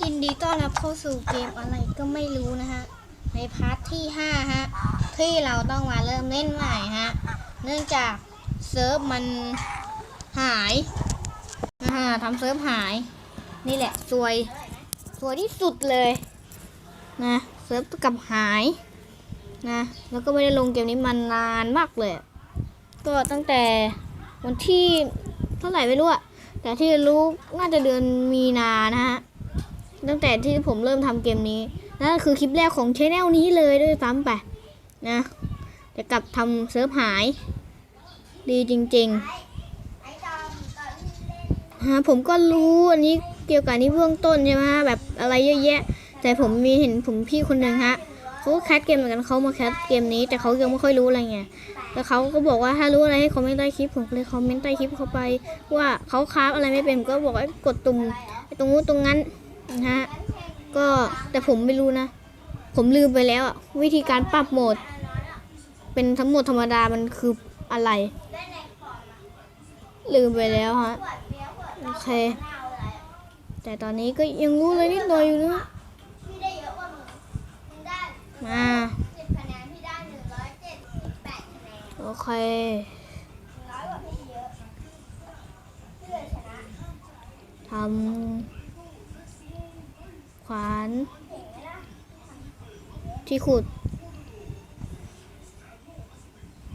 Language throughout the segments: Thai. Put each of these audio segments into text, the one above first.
ยินดีต้อนรับเข้าสู่เกมอะไรก็ไม่รู้นะฮะ ในพาร์ทที่ 5 ฮะ ที่เราต้องมาเริ่มเล่นใหม่ฮะ เนื่องจากเซิร์ฟมันหายนะฮะทำเซิร์ฟหาย นี่แหละซวยซวยที่สุดเลยนะเซิร์ฟกับหายนะแล้วก็ไม่ได้ลงเกมนี้มานานมากเลย ก็ตั้งแต่วันที่เท่าไหร่ไม่รู้อะ แต่ที่รู้น่าจะเดือนมีนานะฮะตั้งแต่ที่ผมเริ่มทำเกมนี้นั่นคือคลิปแรกของชแนลนี้เลยด้วยซ้ำไปนะแต่กลับทำเซิร์ฟหาย ดีจริงๆฮะผมก็รู้อันนี้เกี่ยวกับนี้เบื้องต้นใช่ไหมแบบอะไรเยอะแยะ แต่ผมมีเห็นผมพี่คนหนึ่งฮะ เขาแคสเกมเหมือนกันเขามาแคสเกมนี้ แต่เขายังไม่ค่อยรู้อะไรไงแล้วเขาก็บอกว่าถ้ารู้อะไรให้คอมเมนต์ใต้คลิปผมเลยคอมเมนต์ใต้คลิปเขาไป ว่าเขาคราฟอะไรไม่เป็นก็บอกว่ากดตุ่มตรงนู้นตรงนั้นนะฮะก็แต่ผมไม่รู้นะ ผมลืมไปแล้วอะวิธีการปรับโหมด เป็นทั้งหมดธรรมดามันคืออะไร ลืมไปแล้วฮะโอเคแต่ตอนนี้ก็ยังรู้เลยนิดหน่อยอยู่นะ พี่ได้เยอะกว่ามึงมึงได้ มาสิบคะแนนพี่ได้หนึ่งร้อยเจ็ดสิบแปดคะแนนโอเคน้อยกว่าพี่เยอะพี่เลยชนะทำขวานที่ขุด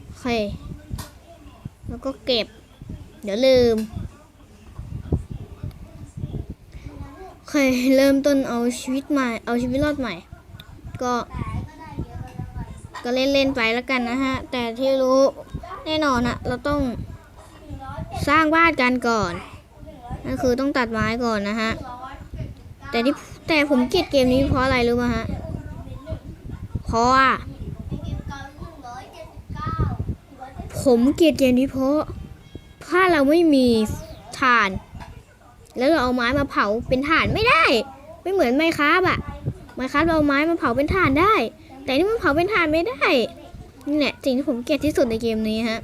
โอเค แล้วก็เก็บ เดี๋ยวลืมโอเคเริ่มต้นเอาชีวิตใหม่ เอาชีวิตรอดใหม่ ก็ ก็เล่นเล่นๆไปแล้วกันนะฮะ แต่ที่รู้แน่นอนอะเราต้องสร้างบ้านกันก่อนนั่นคือต้องตัดไม้ก่อนนะฮะ แต่ที่แต่ผมเกลียดเกมนี้เพราะอะไรรู้ไหมฮะ เพราะว่าผมเกลียดเกมนี้เพราะถ้าเราไม่มีถ่าน แล้วเราเอาไม้มาเผาเป็นถ่านไม่ได้ ไม่เหมือนไมค์ครับอะไมค์ครับเราเอาไม้มาเผาเป็นถ่านได้ แต่นี่มันเผาเป็นถ่านไม่ได้ นี่แหละสิ่งที่ผมเกลียดที่สุดในเกมนี้ฮะ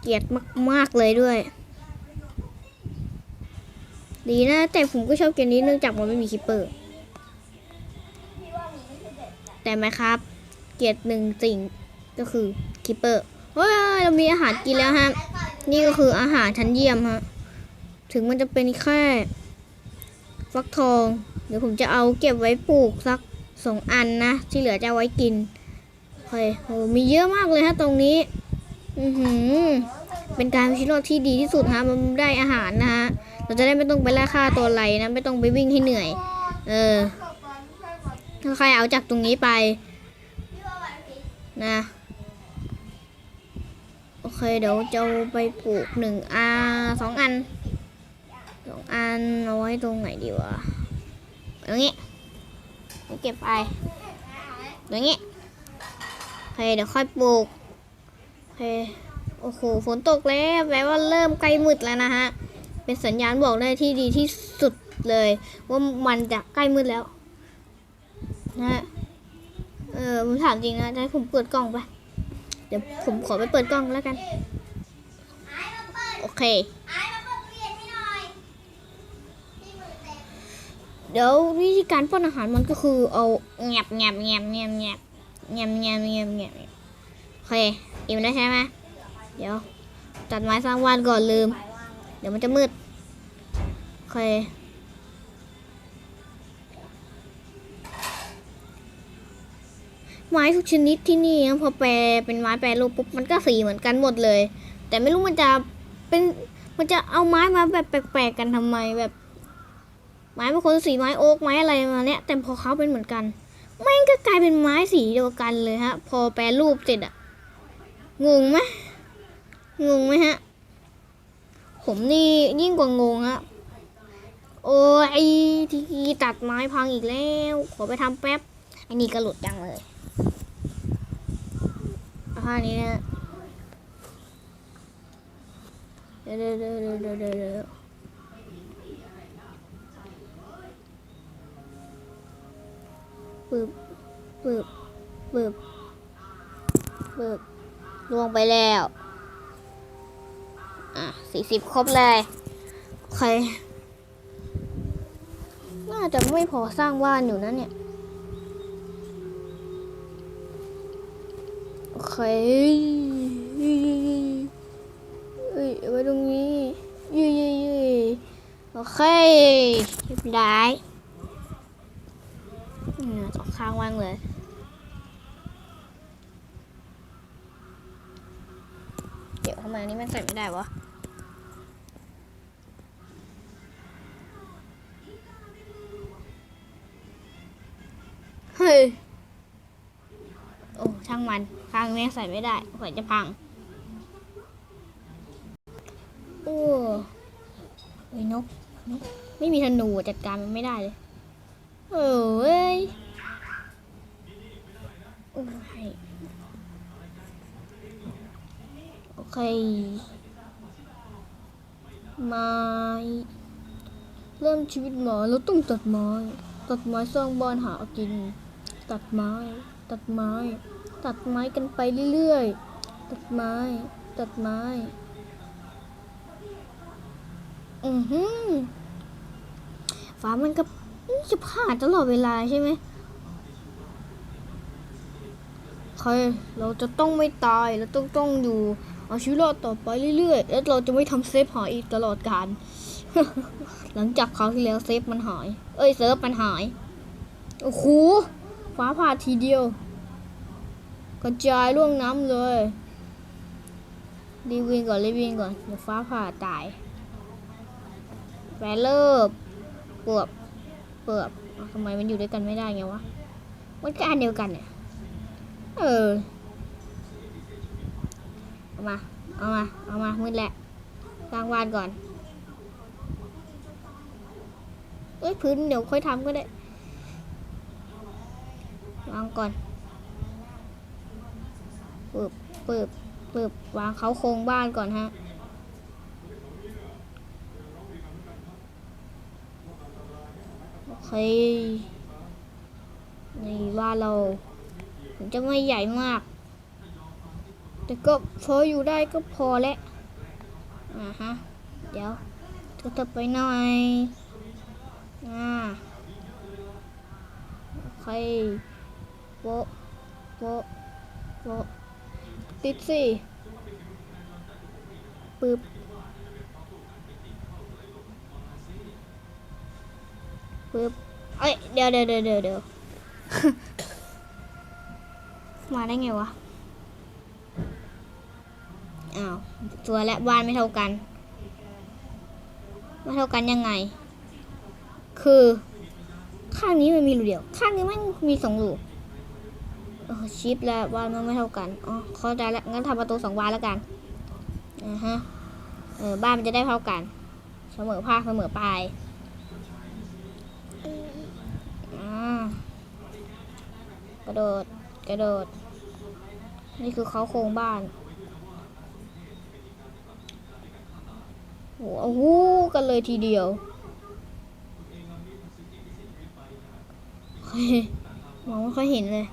เกลียดมากๆเลยด้วย ดีนะ แต่ผมก็ชอบเกมนี้เนื่องจากมันไม่มีคิปเปอร์พี่ว่ามีไม่ใช่เด็ดแต่ไหมครับ เกลียดหนึ่งสิ่งก็คือคิปเปอร์เฮ้ยเรามีอาหารกินแล้วฮะ นี่ก็คืออาหารชั้นเยี่ยมฮะ ถึงมันจะเป็นแค่ฟักทอง เดี๋ยวผมจะเอาเก็บไว้ปลูกสัก สองอันนะ ที่เหลือจะไว้กินเฮ้ยโหมีเยอะมากเลยฮะตรงนี้ อือหือ เป็นการเอาชีวิตรอดที่ดีที่สุดฮะมันได้อาหารนะฮะ เราจะได้ไม่ต้องไปล่าฆ่าตัวอะไรนะ ไม่ต้องไปวิ่งให้เหนื่อย เออ ถ้าใครเอาจากตรงนี้ไป นะ โอเค เดี๋ยวจะไปปลูกหนึ่งอาสองอันสองอันเอาไว้ตรงไหนดีวะตรงนี้ เก็บไปตรงนี้โอเคเดี๋ยวค่อยปลูกโอเคโอ้โหฝนตกแล้วแปลว่าเริ่มใกล้มืดแล้วนะฮะเป็นสัญญาณบอกได้ที่ดีที่สุดเลย ว่ามันจะใกล้มืดแล้วนะฮะเออผมถามจริงนะจะให้ผมเปิดกล้องปะเดี๋ยวผมขอไปเปิดกล้องแล้วกัน โอเค ไอ้มาเปิดตู้เย็นให้หน่อยพี่มือเต็ม เดี๋ยววิธีการป้อนอาหารมันก็คือเอาแงบแงบแงบแงบแงบแงบแงบแงบแงบโอเคอิ่มแล้วใช่ไหมเดี๋ยวตัดไม้สร้างบ้านก่อนลืม เดี๋ยวมันจะมืดโอเคไม้ทุกชนิดที่นี่พอแปลเป็นไม้แปรรูปปุ๊บมันก็สีเหมือนกันหมดเลย แต่ไม่รู้มันจะเป็นมันจะเอาไม้มาแบบแปลกๆกันทำไมแบบ ไม้บางคนสีไม้โอ๊กไม้อะไรมาเนี่ยแต่พอเขาเป็นเหมือนกันแม่งก็กลายเป็นไม้สีเดียวกันเลยฮะ พอแปรรูปเสร็จอะงงไหมงงไหมฮะ ผมนี่ยิ่งกว่างงฮะโอ้ยไอที่ตัดไม้พังอีกแล้ว ขอไปทำแป๊บไอ้นี่ก็หลุดจังเลยอาท่านี้นะเดี๋ยวเดี๋ยวเดี๋ยวเดี๋ยว เดี๋ยวเดี๋ยวปึ๊บปึ๊บปึ๊บปึ๊บลวงไปแล้ว อะสี่สิบครบเลยใครน่าจะไม่พอสร้างบ้านอยู่นะเนี่ยโอเคเอ้ยเอาไว้ตรงนี้ยี่ยี่ยี่โอเคเรียบร้อย เนี่ยสองข้างว่างเลยเดี๋ยวทำไมอันนี้มันใส่ไม่ได้วะเฮ้ยโอ้ช่างมันข้างนี้ใส่ไม่ได้เผื่อจะพังโอ้ยนกนกไม่มีธนูจัดการมันไม่ได้เลย เออเว้ยโอ้ยโอ เคไม้เริ่มชีวิตหมอเราต้องตัดไม้ ตัดไม้สร้างบ้านหากิน ตัดไม้ ตัดไม้ ตัดไม้กันไปเรื่อยๆ ตัดไม้ ตัดไม้ อือหือฟ้ามันก็จะผ่านตลอดเวลาใช่ไหมใครเราจะต้องไม่ตาย เราต้องต้องอยู่ เอาชีวิตรอดต่อไปเรื่อยๆ แล้วเราจะไม่ทำเซฟหายอีกตลอดกาลหลังจากคราวที่แล้วเซฟมันหาย เอ้ยเซิร์ฟมันหาย โอ้โห ฟ้าผ่าทีเดียว กระจายล่วงน้ำเลยรีวิงก่อนรีวิงก่อนเดี๋ยวฟ้าผ่าตายแฟนเลิบเปือบเปือบอ้าวทำไมมันอยู่ด้วยกันไม่ได้ไงวะ มันก็อันเดียวกันเนี่ย เออ มา เอามา เอามา มืดแหละสร้างวานก่อน เอ้ยพื้นเดี๋ยวค่อยทำก็ได้ วางก่อนปึบปึบปึบวางเขาโครงบ้านก่อนฮะโอเคในบ้านเราจะไม่ใหญ่มาก แต่ก็พออยู่ได้ก็พอแล้วอ่าฮะ เดี๋ยวก็จะไปหน่อย อ่าโอเคโปะโปะโปะติดสิปึ๊บปึ๊บเอ้ย เดี๋ยวเดี๋ยวเดี๋ยวเดี๋ยวเดี๋ยวมาได้ไงวะ อ้าวตัวและบ้านไม่เท่ากัน ไม่เท่ากันยังไง คือ ข้างนี้มันมีรูเดียว ข้างนี้มันมีสองรูชิปและวานมันไม่เท่ากัน อ๋อเข้าใจแล้วงั้นทำประตูสองวานแล้วกันอ่าฮะ เออ บ้านมันจะได้เท่ากัน เสมอภาคเสมอปลายกระโดด กระโดด นี่คือเขาโครงบ้าน โอ้โหกันเลยทีเดียวมองไม่ค่อยเห็นเลย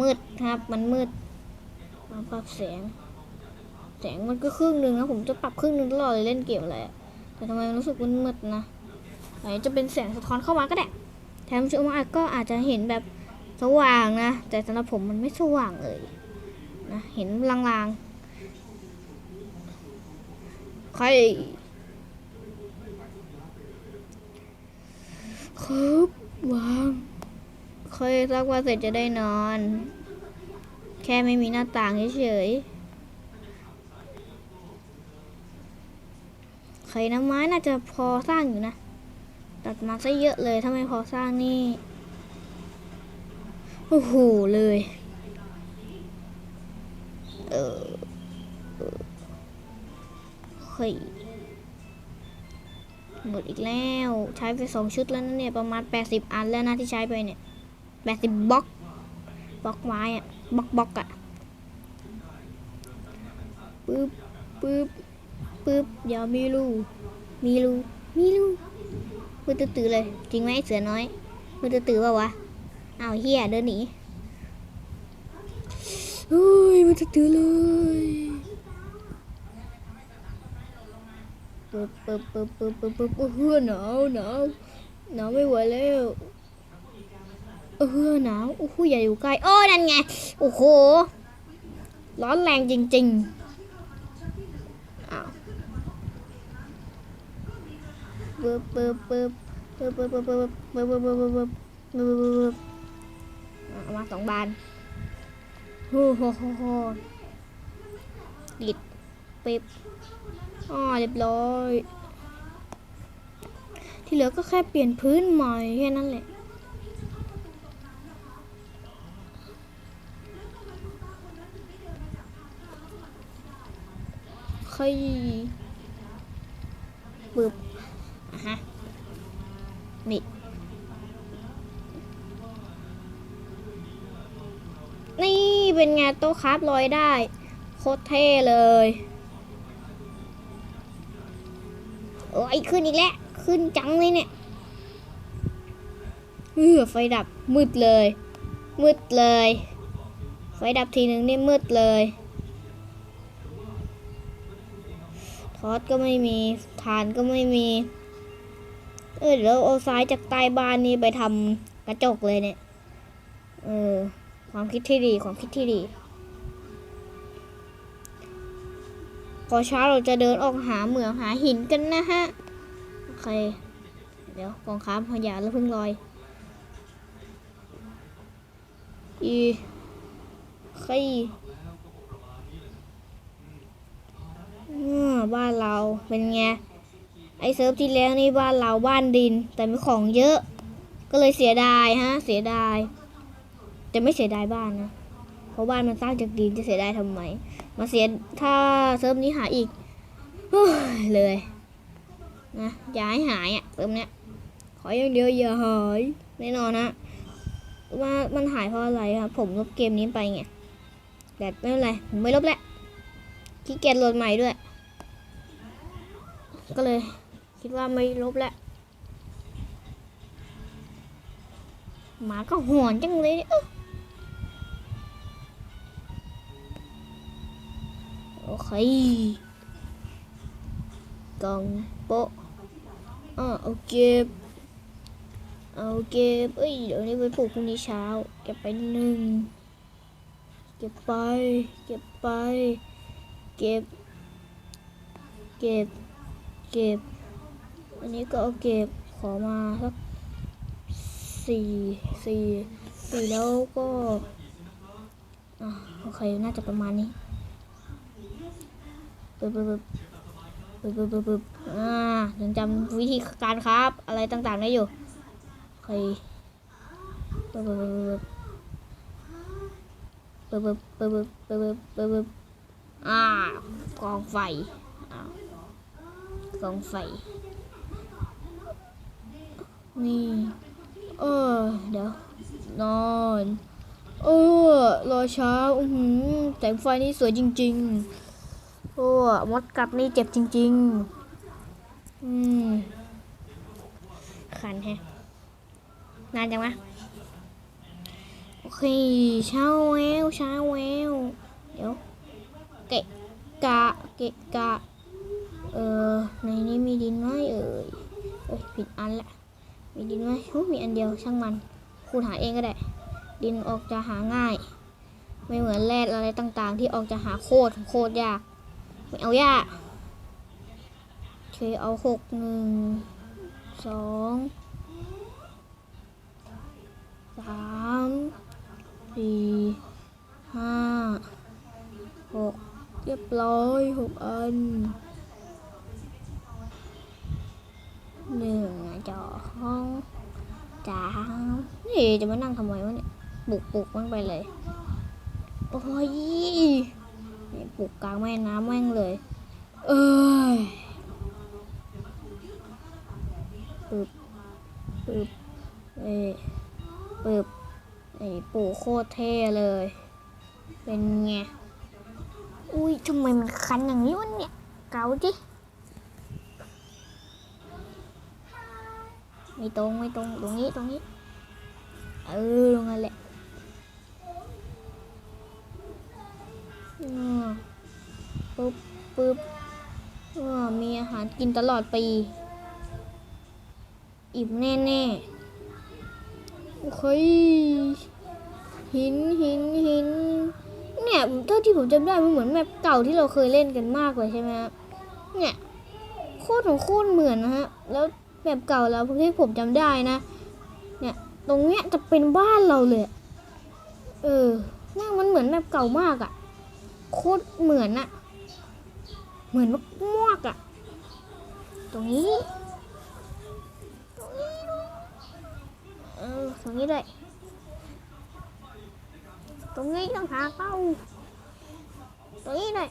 มืดครับ มันมืดมาปรับแสง แสงมันก็ครึ่งหนึ่งนะผมจะปรับครึ่งหนึ่งตลอดเลยเล่นเกมอะไรอะแต่ทำไมรู้สึกมันมืดนะไหนจะเป็นแสงสะท้อนเข้ามาก็ได้แถมชมอาก็อาจจะเห็นแบบสว่างนะ แต่สำหรับผมมันไม่สว่างเลยนะเห็นลางๆ ครครับวางเคยสักว่าเสร็จจะได้นอน แค่ไม่มีหน้าต่างเฉยๆเคยน้ำไม้น่าจะพอสร้างอยู่นะ ตัดมาซะเยอะเลยถ้าไม่พอสร้างนี่ โอ้โหเลย เออ ยหมดอีกแล้ว ใช้ไปสองชุดแล้วนะเนี่ย ประมาณ80อันแล้วนะที่ใช้ไปเนี่ยแปดสิบบล็อกบล็อกไม้อะบล็อกบล็อกอะปึ๊บปึ๊บปึ๊บเดี๋ยวมีรูมีรูมีรูมือตื้อๆเลย จริงไหมเสือน้อยมือตื้อๆป่าวะอ้าวเฮียเดินหนีเฮ้ยมือตื้อๆเลย ปึ๊บปึ๊บปึ๊บปึ๊บปึ๊บปึ๊บเฮ้อหนาวหนาวหนาวไม่ไหวแล้วเออหนาวโอ้โหอย่าอยู่ใกล้โอ้นั่นไงโอ้โหร้อนแรงจริงๆอ้าวปึ๊บปึ๊บปึ๊บปึ๊บปึ๊บปึ๊บปึ๊บปึ๊บปึ๊บปึ๊บปึ๊บปึ๊บปึ๊บปึ๊บปึ๊บเอามาสองบานโอ้โหโหโหติดปิ๊บ อ๋อเรียบร้อย ที่เหลือก็แค่เปลี่ยนพื้นใหม่แค่นั้นแหละค่อยปึบอะฮะ นี่นี่เป็นไงโต๊ะคราฟลอยได้ โคตรเท่เลย โอ้ยขึ้นอีกแล้ว ขึ้นจังเลยเนี่ยเออไฟดับมืดเลย มืดเลย ไฟดับทีหนึ่งนี่มืดเลยทอดก็ไม่มีฐานก็ไม่มี เออเดี๋ยวเอาซ้ายจากใต้บ้านนี่ไปทำกระจกเลยเนี่ย เออ ความคิดที่ดี ความคิดที่ดี พอเช้าเราจะเดินออกหาเหมืองหาหินกันนะฮะ โอเค เดี๋ยวกองค้ามพยาแล้วเพิ่งลอย อีใครอ่าบ้านเราเป็นไง ไอเซิร์ฟที่แล้วนี่บ้านเราบ้านดิน แต่มีของเยอะ ก็เลยเสียดายฮะ เสียดาย แต่ไม่เสียดายบ้านนะ เพราะบ้านมันสร้างจากดินจะเสียดายทำไม มาเสียถ้าเซิร์ฟนี้หายอีกเฮ้ยเลยนะอย่าให้หายอะเซิร์ฟเนี้ยขออย่างเดียวอย่าหายแน่นอนนะว่ามันหายเพราะอะไรครับผมลบเกมนี้ไปไงแต่ไม่เป็นไรผมไม่ลบแล้วขี้เกียจโหลดใหม่ด้วย ก็เลย คิดว่าไม่ลบแล้วหมาก็หอนจังเลยเออ โอเคกล่องโปะอ่าเอเก็บเอาเก็บเอ้ย เดี๋ยวนี้ไปปลูกพรุ่งนี้เช้า เก็บไปหนึ่ง เก็บไป เก็บไป เก็บ เก็บ เก็บ อันนี้ก็เอาเก็บ ขอมาสักสี่สี่สี่แล้วก็ อ่าโอเค น่าจะประมาณนี้ ปึ๊บปึ๊บปึ๊บปึ๊บปึ๊บปึ๊บอ่ายังจำวิธีการครับ อะไรต่างๆได้อยู่โอเคปึ๊บปึ๊บปึ๊บปึ๊บปึ๊บปึ๊บปึ๊บปึ๊บปึ๊บปึ๊บอ่ากองไฟอ้ากองไฟนี่เออเดี๋ยวนอนเออรอเช้าอือหือแสงไฟนี่สวยจริง ๆ อ้มดกัดนี่เจ็บจริง ๆ อืม ขันแฮะ นานจังวะโอเคเช้าแววเช้าแววเดี๋ยว เกะกะ เกะกะ เออในนี้มีดินไหมเอ่ยเอ้ยผิดอันละ มีดินไหมโอ้มีอันเดียวช่างมันคูณหาเองก็ได้ ดินออกจะหาง่าย ไม่เหมือนแร่อะไรต่างๆ ที่ออกจะหาโคตรโคตรยาก ไม่เอายาโอเคเอาหกหนึ่งสองสามสี่ห้าหกเรียบร้อยหกอันหนึ่งจอห้องจ้านี่จะมานั่งทำไมวะเนี่ยปลุกปลุกมันไปเลย โอ้ย นี่ปลูกกลางแม่น้ำแม่งเลย เอ้ยปึ๊บปึ๊บเอ้ปึ๊บไอ้ปลูกโคตรเท่เลย เป็นไง อุ้ยทำไมมันคันอย่างนี้วะเนี่ย เกาจิไม่ตรงไม่ตรงตรงนี้ตรงนี้ เออ กินตลอดปี อิ่มแน่ๆ โอเค หินหินหิน เนี่ยเท่าที่ผมจำได้มันเหมือนแมปเก่าที่เราเคยเล่นกันมากเลยใช่ไหมครับเนี่ยโคตรของโคตรเหมือนนะฮะ แล้วแบบเก่าแล้วที่ผมจำได้นะ เนี่ย ตรงเนี้ยจะเป็นบ้านเราเลย เออน่มันเหมือนแบบเก่ามากอะ่ะ โคตรเหมือนอะ เหมือนมากๆอะ่ะ 동이 ừ, 동이 đây. 동이 đang hạ câu 동이 này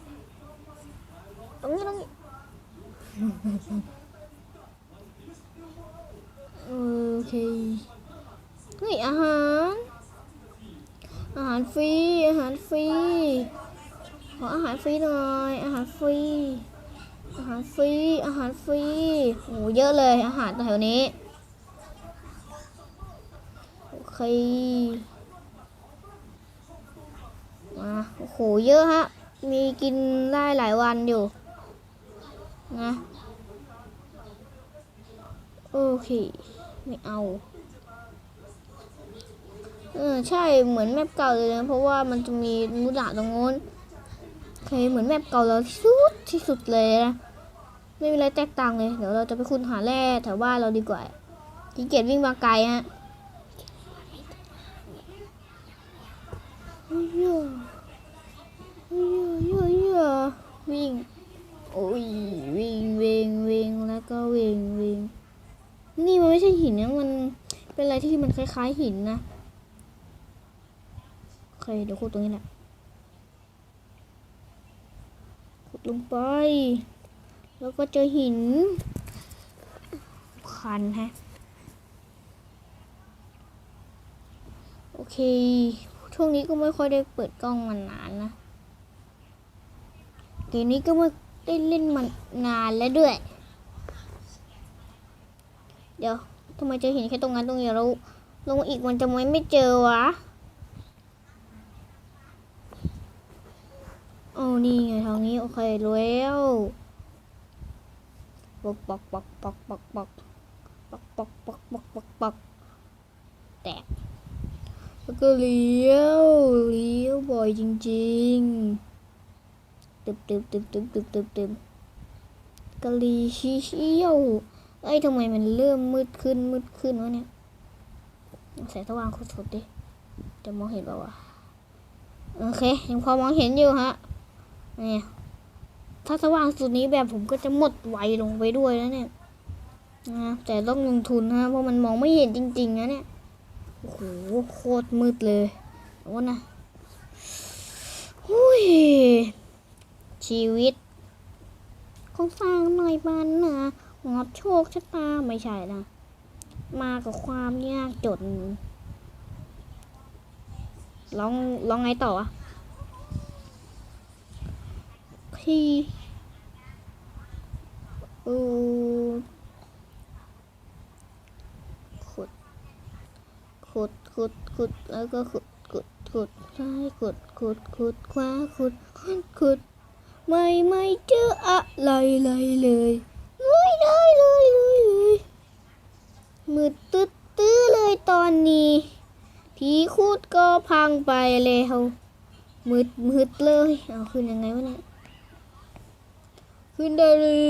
동이 동이 ok. Cái gì à hả? À hả phi à hả phi. Hỏi à hả phi rồi à hả phi. หารอาหารฟรี อาหารฟรีขออาหเยอะเลยอาหารแถวนี้ โอเค มาโอ้โหเยอะฮะ มีกินได้หลายวันอยู่ นะ โอเค ไม่เอาเออใช่เหมือนแมปเก่าเลยนะเพราะว่ามันจะมีมูดาตรงโน้นโอเคเหมือนแมปเก่าแล้วที่สุดที่สุดเลยนะ ไม่มีอะไรแตกต่างเลย เดี๋ยวเราจะไปค้นหาแร่แถวบ้านเราดีกว่าขี้เกียจวิ่งมาไกลฮะเฮ้ยเยเฮ้ยเยเฮ้ยวิ่ง โอ้ย วิ่งวิ่งวิ่งแล้วก็วิ่งวิ่งนี่มันไม่ใช่หินนะ มันเป็นอะไรที่มันคล้ายๆหินนะโอเคเดี๋ยวขุดตรงนี้แหละ ขุดลงไป แล้วก็เจอหินคันฮะ โอเค ช่วงนี้ก็ไม่ค่อยได้เปิดกล้องมานานนะเกมนี้ก็ไม่ได้เล่นมันนานแล้วด้วย เดี๋ยวทำไมเจอหินแค่ตรงนั้นตรงเดียวแล้วลงอีกมันจะไม่ไม่เจอวะโอ้นี่ไงทางนี้ โอเคแล้ว ปอกปอกปอกปอกปอกปอกปอกปอกปอกปอกปอกปอกแตกแล้วก็เลี้ยวเลี้ยวบ่อยจริงๆตึบตึบตึบตึบตึบตึบตึบกะลีชี้ยวเอ้ยทำไมมันเริ่มมืดขึ้นมืดขึ้นวะเนี่ยใส่สว่างสุดๆดิจะมองเห็นเปล่าวะโอเคยังพอมองเห็นอยู่ฮะเนี่ย ถ้าสว่างสุดนี้แบบผมก็จะหมดไวลงไปด้วยนะเนี่ยนะแต่ต้องลงทุนฮะเพราะมันมองไม่เห็นจริง ๆ นะเนี่ย โอ้โหโคตรมืดเลยเอาวะนะหุยชีวิตของสร้างหน่อยบ้านนะงอบโชคชะตาไม่ใช่นะมากับความยากจนร้องร้องไงต่ออะพี่ ขุด ขุด ขุด ขุด แล้วก็ขุด ขุด ขุดซ้ายขุด ขุด ขุดขวาขุด ขุด ขุด ไม่ไม่เจออะไรเลยเลยไม่ได้เลยเลยเลยมืดตึ๊ดตื้อเลยตอนนี้ผีคูดก็พังไปแล้วมืดมืดเลย เอาขึ้นยังไงวะเนี่ย ขึ้นได้เร็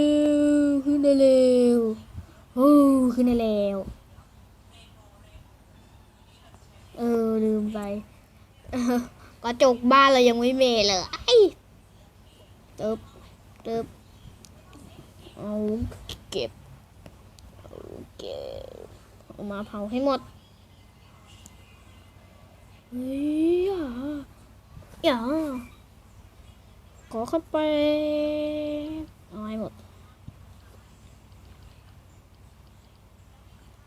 วขึ้นได้เร็วโอ้ขึ้นได้แล้วเออลืมไปกระจกบ้านเรายังไม่เมเลยไอ้เติบเติบเอาเก็บเอาเก็บเอามาเผาให้หมดเฮ้ยอย่าขอเข้าไป เอาให้หมด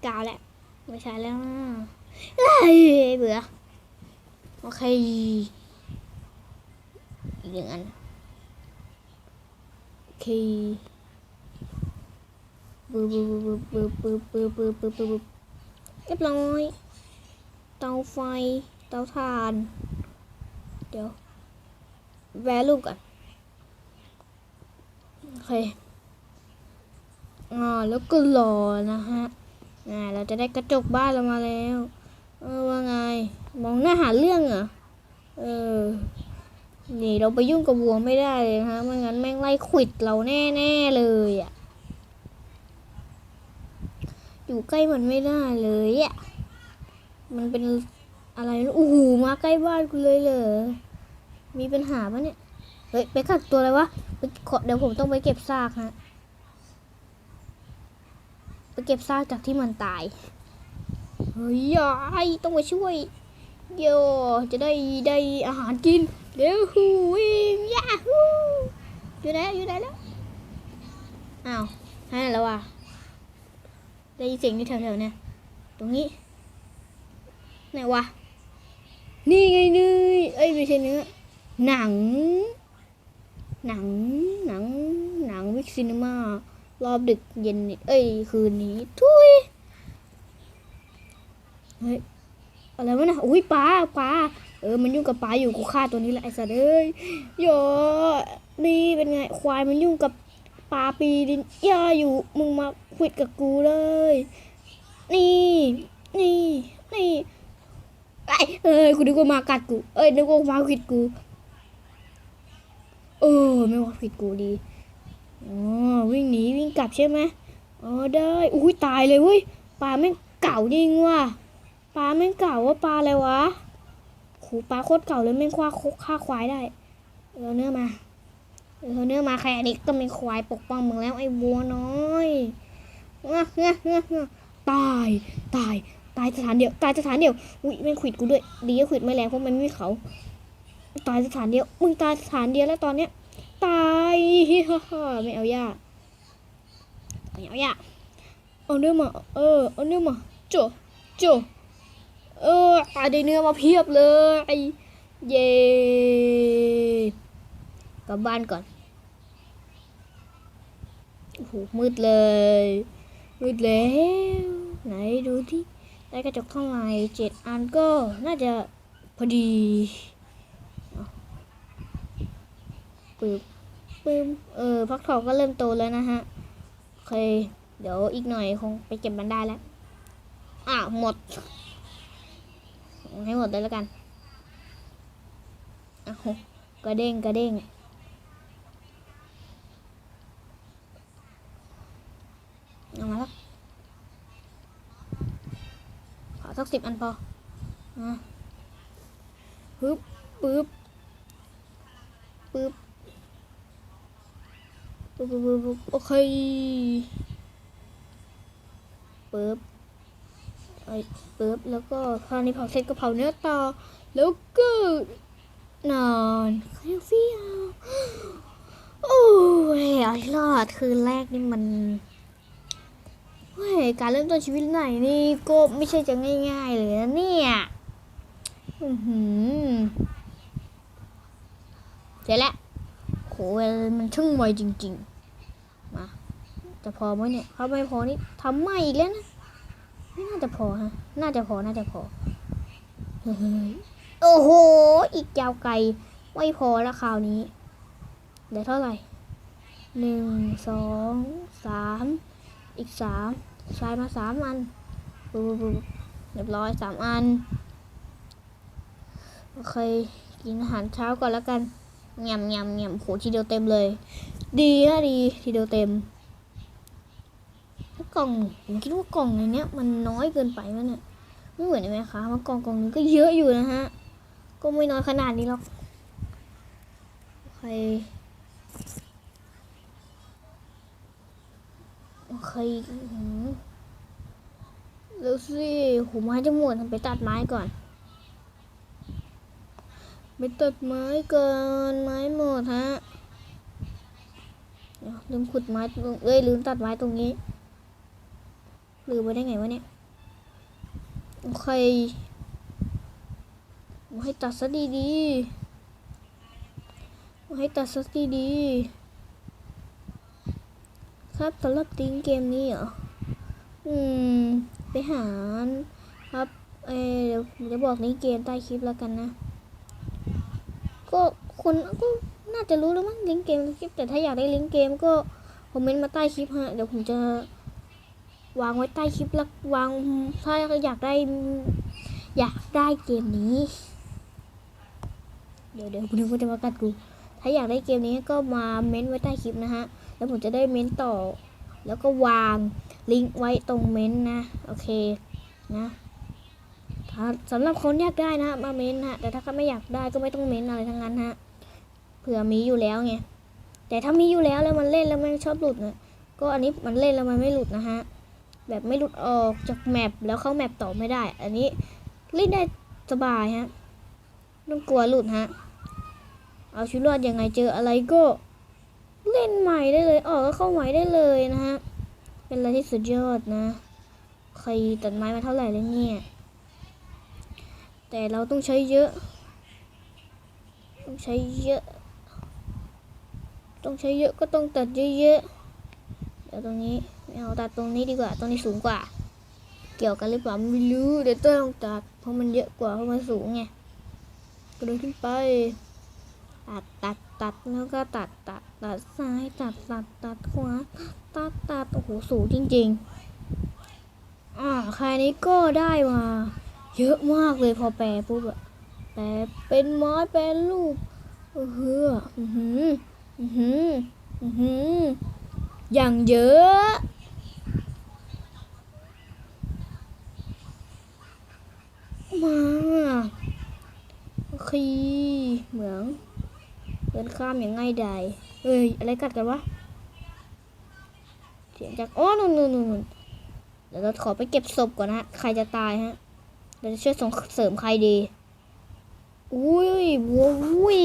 กาวแหละไม่ใช่แล้วนะเฮ้ยเบื่อ โอเค อีกหนึ่งอัน โอเคบึบบึบบึบบึบบึบบึบบึบบึบบึบเรียบร้อย เตาไฟ เตาถ่าน เดี๋ยว แวะรูปก่อนโอ เคอ่าแล้วก็รอนะฮะอ่าเราจะได้กระจกบ้านเรามาแล้ว เออว่าไง มองหน้าหาเรื่องเหรอเออนี่เราไปยุ่งกับวัวไม่ได้เลยนะฮะไม่งั้นแม่งไล่ขวิดเราแน่ๆเลยอะอยู่ใกล้มันไม่ได้เลยอะมันเป็นอะไรนะโอ้โหมาใกล้บ้านกูเลยเหรอมีปัญหาปะเนี่ย เฮ้ยไปกักตัวอะไรวะไปขอเดี๋ยวผมต้องไปเก็บซากฮะไปเก็บซากจากที่มันตาย เฮ้ยยายต้องมาช่วย โยจะได้ได้อาหารกินเร็วฮูวิ่งยาฮูอยู่ไหนอยู่ไหนแล้วอ้าวหายแล้วว่ะได้ยินเสียงที่แถวๆเนี่ยตรงนี้ไหนวะนี่ไงเนื้อเอ้ยไม่ใช่เนื้อหนัง หนังหนังหนังวิกซินมารอบดึกเย็นนี้เอ้ยคืนนี้ ทุยเฮ้ยอะไรวะนะอุ้ยปลาปลาเออมันยุ่งกับปลาอยู่กูฆ่าตัวนี้แหละไอ้สัตว์เอ้ยโยนี่เป็นไงควายมันยุ่งกับปลาปีดินย่าอยู่มึงมาขวิดกับกูเลย นี่ นี่นี่ไอเอ้ยกูนึกว่ามากัดกูเอ้ยนึกว่ามาขวิดกู เออ ไม่ว่าขวิดกูดีอ๋อวิ่งหนีวิ่งกลับใช่ไหมอ๋อได้อุ้ยตายเลยเว้ยปลาแม่งเก่าจริงว่ะปลาแม่งเก่าว่าปลาอะไรวะโหปลาโคตรเก่าเลยแม่งคว้าคกฆ่าควายได้เอาเนื้อมาเอาเนื้อมาใครอันนี้ก็มีควายปกป้องมึงแล้วไอ้วัวน้อยงะงะงะงะตายตายตายสถานเดียวตายสถานเดียวอุ้ยแม่งขิดกูด้วยดีก็ขิดไม่แรงเพราะมันไม่มีเขา ตายสถานเดียว มึงตายสถานเดียวแล้วตอนเนี้ย ตายฮ่าฮ่าไม่เอายากไม่เอายากเอาเนื้อมา เออ เอาเนื้อมาโจโจเอออาได้เนื้อมาเพียบเลย เย่กลับบ้านก่อน โอ้โห มืดเลย มืดแล้ว ไหนดูที่ได้กระจกเท่าไหร่เจ็ดอันก็น่าจะพอดีเอา ปึ๊บปึ๊บเออพักทองก็เริ่มโตแล้วนะฮะโอเค เดี๋ยวอีกหน่อยคงไปเก็บมันได้แล้วอะหมด ให้หมดเลยแล้วกันอ้าวกระเด้งกระเด้งเอามาล้วขอสักสิบอันพออะปึ๊บปึ๊บปึ๊บ ปึ๊บปึ๊บปึ๊บโอเคปึ๊บไอ้ปึ๊บแล้วก็พอนี้เผาเสร็จก็เผาเนื้อต่อ แล้วก็นอนคาเฟ่โอ้ยอรอดคืนแรกนี่มันเฮ้ยการเริ่มต้นชีวิตใหม่นี่ก็ไม่ใช่จะง่าย ๆ เลยนะเนี่ยอือหือเสร็จแล้วโหมันช่างไวจริง ๆ จะพอไหมเนี่ยถ้าไม่พอนี่ทำใหม่อีกแล้วนะไม่น่าจะพอฮะ น่าจะพอ น่าจะพอเฮ้ยโอ้โห อีกยาวไกล ไม่พอแล้วคราวนี้ เดี๋ยวเท่าไหร่ หนึ่ง สอง สาม อีกสาม ใช้มาสามอันบปุ๊บปุ๊บเรียบร้อยสามอัน โอเค กินอาหารเช้าก่อนแล้วกันยำยำยำโหทีเดียวเต็มเลย ดีนะดี ทีเดียวเต็ม กล่องผมคิดว่ากล่องในเนี้ย มันน้อยเกินไปไหมเนี่ยไม่เหมือนไหมคะว่ากล่องกล่องนึงก็เยอะอยู่นะฮะก็ไม่น้อยขนาดนี้หรอกโอเคโอเคอื้อหือเร็วสิหูไม้จะหมดไปตัดไม้ก่อนไปตัดไม้ก่อนไม้หมดฮะเดี๋ยวลืมขุดไม้ตรงเอ้ยลืมตัดไม้ตรงนี้ ลืมไปได้ไงวะเนี่ยโอเคมาให้ตัดซะดีๆมาให้ตัดซะดีๆครับสำหรับติงเกมนี้เหรอ อืม ไปหาครับ เอเดี๋ยวผมจะบอกลิงก์เกมใต้คลิปแล้วกันนะ ก็คนก็น่าจะรู้แล้วมั้งลิงก์เกมคลิป แต่ถ้าอยากได้ลิงก์เกมก็คอมเมนต์มาใต้คลิปฮะ เดี๋ยวผมจะ วางไว้ใต้คลิปแล้ววางถ้าอยากได้อยากได้เกมนี้ เดี๋ยวเดี๋ยวคุณนึกว่าจะมากัดกู ถ้าอยากได้เกมนี้ก็มาเม้นไว้ใต้คลิปนะฮะ แล้วผมจะได้เม้นต่อ แล้วก็วางลิงก์ไว้ตรงเม้นต์นะ โอเคนะถ้าสำหรับคนอยากได้นะมาเม้นต์นะแต่ถ้าเขาไม่อยากได้ก็ไม่ต้องเม้นต์อะไรทั้งนั้นฮะ เผื่อมีอยู่แล้วไง แต่ถ้ามีอยู่แล้วแล้วมันเล่นแล้วมันชอบหลุดนะ ก็อันนี้มันเล่นแล้วมันไม่หลุดนะฮะ แบบไม่หลุดออกจากแมปแล้วเข้าแมปต่อไม่ได้ อันนี้เล่นได้สบายฮะต้องกลัวหลุดฮะ เอาชีวิตรอดยังไงเจออะไรก็ เล่นใหม่ได้เลย ออกก็เข้าใหม่ได้เลยนะฮะ เป็นอะไรที่สุดยอดนะ ใครตัดไม้มาเท่าไหร่แล้วเนี่ย แต่เราต้องใช้เยอะ ต้องใช้เยอะ ต้องใช้เยอะก็ต้องตัดเยอะๆเดี๋ยวตรงนี้ ไม่เอาตัดตรงนี้ดีกว่า ตรงนี้สูงกว่า เกี่ยวกันหรือเปล่าไม่รู้เดี๋ยวต้องตัดเพราะมันเยอะกว่าเพราะมันสูงไงกระโดดขึ้นไป ตัดตัดตัดแล้วก็ตัดตัดตัดซ้ายตัดตัดตัดขวาตัดตัดโอ้โหสูงจริง ๆอ่าค่นี้ก็ได้มา เยอะมากเลยพอแปลปุ๊บอะแปลเป็นไม้แปลรูปเออเฮ้ออือหืออือหืออือหืออย่างเยอะ มาโอเคเหมือง เดินข้ามอย่างง่ายดายเอ้ยอะไรกัดกันวะเสียงจากอ๋อนู่นนู่นนู่นนู่นเดี๋ยวเราขอไปเก็บศพก่อนนะใครจะตายฮะเราจะช่วยส่งเสริมใครดีอุ้ยวัวอุ้ย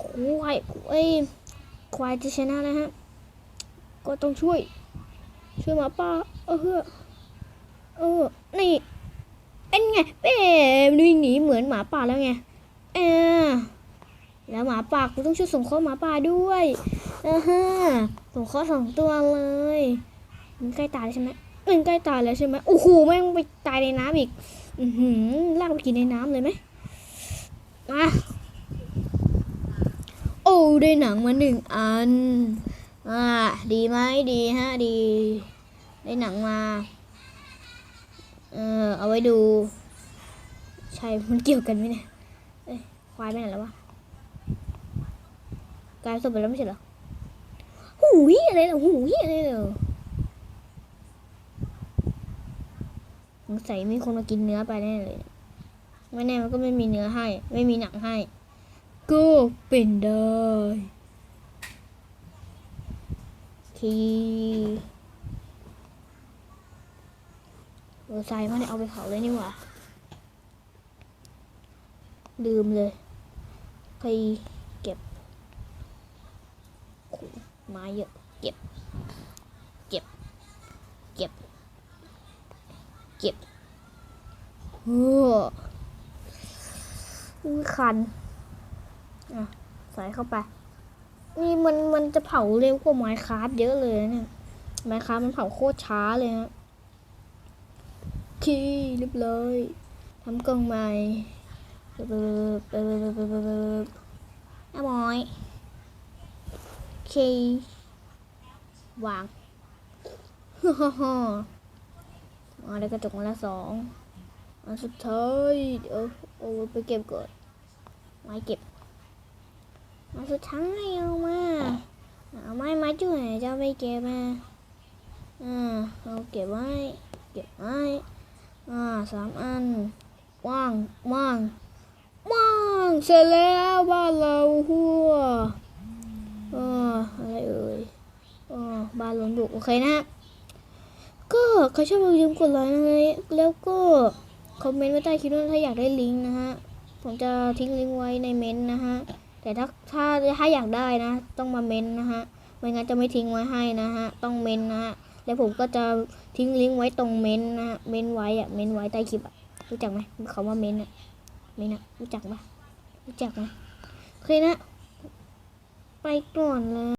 ควายเอ้ยควายจะชนะนะฮะก็ต้องช่วย ช่วยหมาป่าเออเออนี่เป็นไงเป๊วิ่งหนีเหมือนหมาป่าแล้วไง เออแล้วหมาป่ากูต้องช่วยส่งข้อหมาป่าด้วยเออฮะส่งข้อสองตัวเลยมันใกล้ตายแล้วใช่ไหมมันใกล้ตายแล้วใช่ไหมโอ้โหแม่งไปตายในน้ำอีก อือหือลากไปกินในน้ำเลยไหมมาโอ้ได้หนังมาหนึ่งอันอ่าดีไหมดีฮะดี ได้หนังมาเออเอาไว้ดู ใช่มันเกี่ยวกันไหมเนี่ย ควายไปไหนแล้ววะกลายเป็นศพไปแล้วไม่ใช่เหรอหูยอะไรเหรอหูยอะไรเหรอสงสัยมีคนมากินเนื้อไปแน่เลยไม่แน่มันก็ไม่มีเนื้อให้ ไม่มีหนังให้ ก็เป็นได้ทีเออทรายมันเอาไปเผาเลยนี่หว่าลืมเลย ไปเก็บโอ้โหไม้เยอะ เก็บ เก็บ เก็บ เก็บโอ้อุ้ยคัน อะ ใส่เข้าไป นี่มันมันจะเผาเร็วกว่าไม้คราฟเยอะเลยนะเนี่ยไม้คราฟมันเผาโคตรช้าเลยฮะโอเคเรียบร้อยทำกล่องใหม่ น้ามอยโอเควางฮ่าฮ่าฮ่ามาได้กระจกมาแล้วสองอันสุดท้ายเดี๋ยวเอาไปเก็บก่อนไม้เก็บมาสุดท้ายเอามาเอาไม้ไม้จุ้ยจะเอาไปเก็บมาอ่าเอาเก็บไว้ เก็บไว้อ่าสามอันว่างว่าง ว่างเสร็จแล้วบ้านเราหัวออะไรเอ่ยอ่าบ้านหลวงบุกโอเคนะฮะก็ใครชอบอย่าลืมกดไลค์นะฮะแล้วก็คอมเมนต์ไว้ใต้คลิปด้วยถ้าอยากได้ลิงก์นะฮะ ผมจะทิ้งลิงก์ไว้ในเมนต์นะฮะ แต่ถ้าถ้าถ้าอยากได้นะ ต้องมาเมนต์นะฮะ ไม่งั้นจะไม่ทิ้งไว้ให้นะฮะ ต้องเมนต์นะฮะ แล้วผมก็จะทิ้งลิงก์ไว้ตรงเมนต์นะฮะ เมนต์ไว้อะเมนต์ไว้ใต้คลิปอะรู้จักไหมเขาว่าเมนต์อะ เมนะรู้จักปะรู้จักไหมโอเคนะ ไปก่อนเลย